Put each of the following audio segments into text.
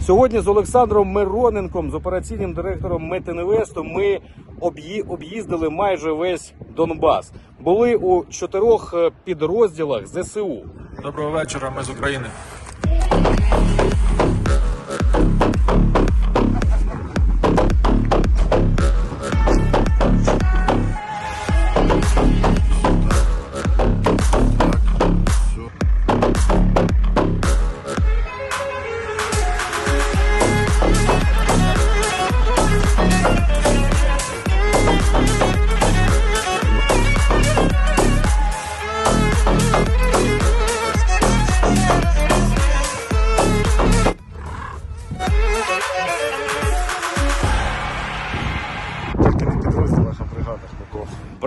Сьогодні з Олександром Мироненком, з операційним директором Метинвесту, ми об'ї- об'їздили майже весь Донбас. Були у чотирьох е, підрозділах ЗСУ. Доброго вечора, ми з України.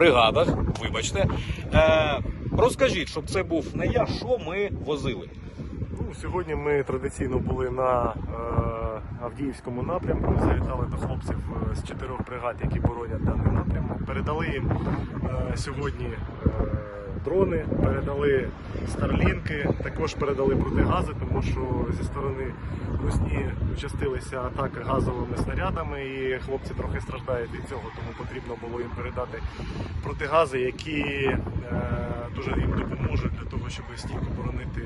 Бригадах вибачте. Е, розкажіть, щоб це був не я, що ми возили. Ну, сьогодні ми традиційно були на е, Авдіївському напрямку. Завітали до хлопців е, з чотирьох бригад, які боронять даний напрямок. Передали їм е, сьогодні е, дрони, передали старлінки, також передали протигази, тому що зі сторони Русні участилися атаки газовими снарядами, і хлопці трохи страждають від цього, тому потрібно було їм передати протигази, які е, дуже їм допоможуть для того, щоб стійко боронити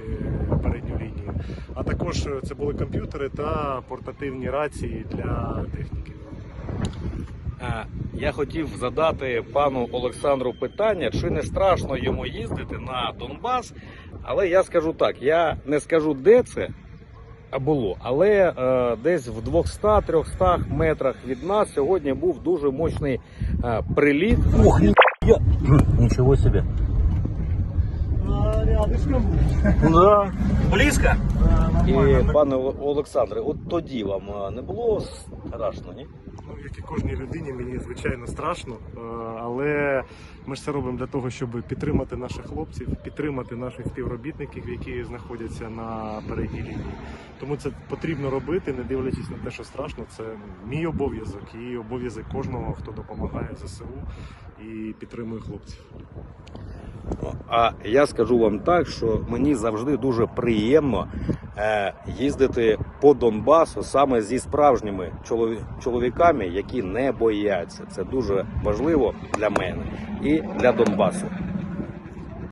передню лінію. А також е, це були комп'ютери та портативні рації для техніки. Я хотів задати пану Олександру питання, чи не страшно йому їздити на Донбас. Але я скажу так: я не скажу, де це було, але е, десь в 200-300 метрах від нас сьогодні був дуже мощний е, приліт. Ох, ніхуя! Нічого собі. Да. Близько? І пане Олександре, от тоді вам е, не було страшно, ні? Ну, як і кожній людині, мені звичайно страшно, е, але ми ж це робимо для того, щоб підтримати наших хлопців, підтримати наших співробітників, які знаходяться на передній лінії. Тому це потрібно робити, не дивлячись на те, що страшно. Це мій обов'язок і обов'язок кожного, хто допомагає ЗСУ і підтримує хлопців. А я скажу вам так, що мені завжди дуже приємно е, їздити по Донбасу саме зі справжніми чоловіками, які не бояться. Це дуже важливо для мене і для Донбасу.